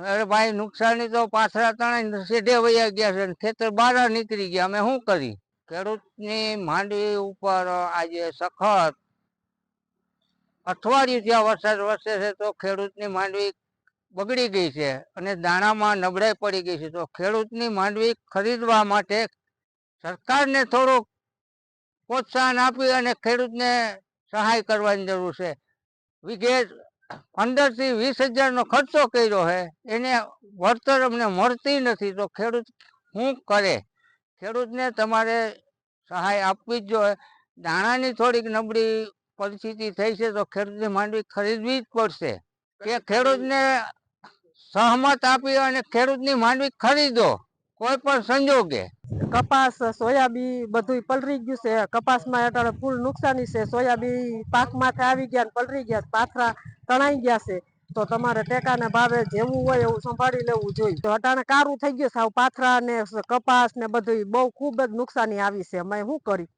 અરે ભાઈ, નુકસાની તો પાછળ તણાઈ સીધે વૈયા ગયા છે ખેતર બહાર નીકળી ગયા. અમે શું કરી? ખેડૂતની માંડવી ઉપર આજે સખત અઠવાડિયું ત્યાં વરસાદ વરસે છે તો ખેડૂતની માંડવી બગડી ગઈ છે અને દાણામાં નબળાઈ પડી ગઈ છે. તો ખેડૂતની માંડવી ખરીદવા માટે સરકારને થોડુંક પ્રોત્સાહન આપી અને ખેડૂતને સહાય કરવાની જરૂર છે. વીઘે પંદરથી વીસ હજાર નો ખર્ચો કર્યો છે એને વળતર અમને મળતી નથી. તો ખેડૂત શું કરે? ખેડૂતને તમારે સહાય આપવી જ જોઈએ. દાણાની થોડીક નબળી પરિસ્થિતિ થઈ છે તો ખેડૂતને માંડવી ખરીદવી જ પડશે. કે ખેડૂતને સહમત આપી અને ખેડૂતની માંડવી ખરીદો. કોઈ પણ સંજોગે. કપાસ સોયાબી બધું પલરી ગયું છે. કપાસમાં અત્યારે ફૂલ નુકસાની છે. સોયાબી પાક માથે આવી ગયા પલરી ગયા પાથરા તણાઈ ગયા છે. તો તમારે ટેકાના ભાવે જેવું હોય એવું સંભાળી લેવું જોઈએ. તો અટાણે કારું થઈ ગયું સાવ પાથરા ને કપાસ ને બધું બહુ ખૂબ જ નુકસાની આવી છે. અમે શું કરી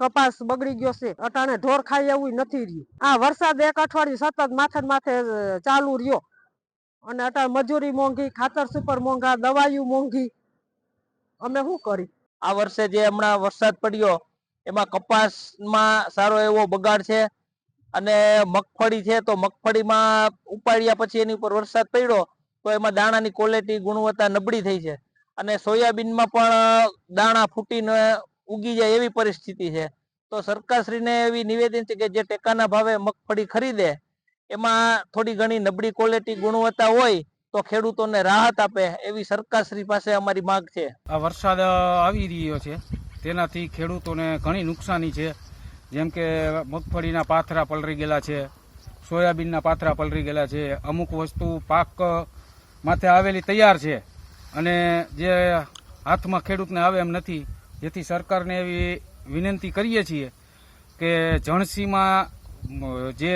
કપાસ બગડી ગયો છે. અટાણે ઢોર ખાઈ એવું નથી રહ્યું. આ વરસાદ એક અઠવાડિયું સતત માથે માથે ચાલુ રહ્યો. અને અટાણે મજૂરી મોંઘી, ખાતર સુપર મોંઘા, દવાયું મોંઘી અમે શું કરી? આ વર્ષે જે હમણાં વરસાદ પડ્યો, એમાં કપાસમાં સારો એવો બગાડ છે અને મગફળી છે, તો મગફળીમાં ઉપાડ્યા પછી એની ઉપર વરસાદ પડ્યો, તો એમાં દાણાની ક્વોલિટી ગુણવત્તા નબળી થઈ છે. અને સોયાબીનમાં પણ દાણા ફૂટીને ઉગી જાય એવી પરિસ્થિતિ છે. તો સરકારશ્રીને એવી નિવેદન છે કે જે ટેકાના ભાવે મગફળી ખરીદે, એમાં થોડી ઘણી નબળી ક્વોલિટી ગુણવત્તા હોય તો ખેડૂતોને રાહત આપે એવી સરકારશ્રી પાસે અમારી માંગ છે. આ વરસાદ આવી રહ્યો છે. તેનાથી ખેડૂતોને ઘણી નુકસાની છે. જેમ કે મગફળીના પાથરા પલળી ગયેલા છે, સોયાબીનના પાથરા પલળી ગયેલા છે, અમુક વસ્તુ પાક માથે આવેલી તૈયાર છે. અને જે હાથમાં ખેડૂતને આવે એમ નથી, જેથી સરકારને એવી વિનંતી કરીએ છીએ કે જણસીમાં જે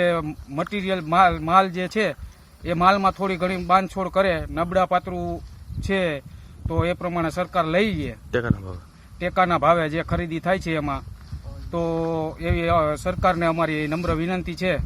મટીરિયલ માલ માલ જે છે એ માલમાં થોડી ઘણી બાંધછોડ કરે નબળા પાત્રું છે તો એ પ્રમાણે સરકાર લઈ લે. ટેકાના ભાવે. જે ખરીદી થાય છે એમાં. તો એવી સરકારને અમારી નમ્ર વિનંતી છે.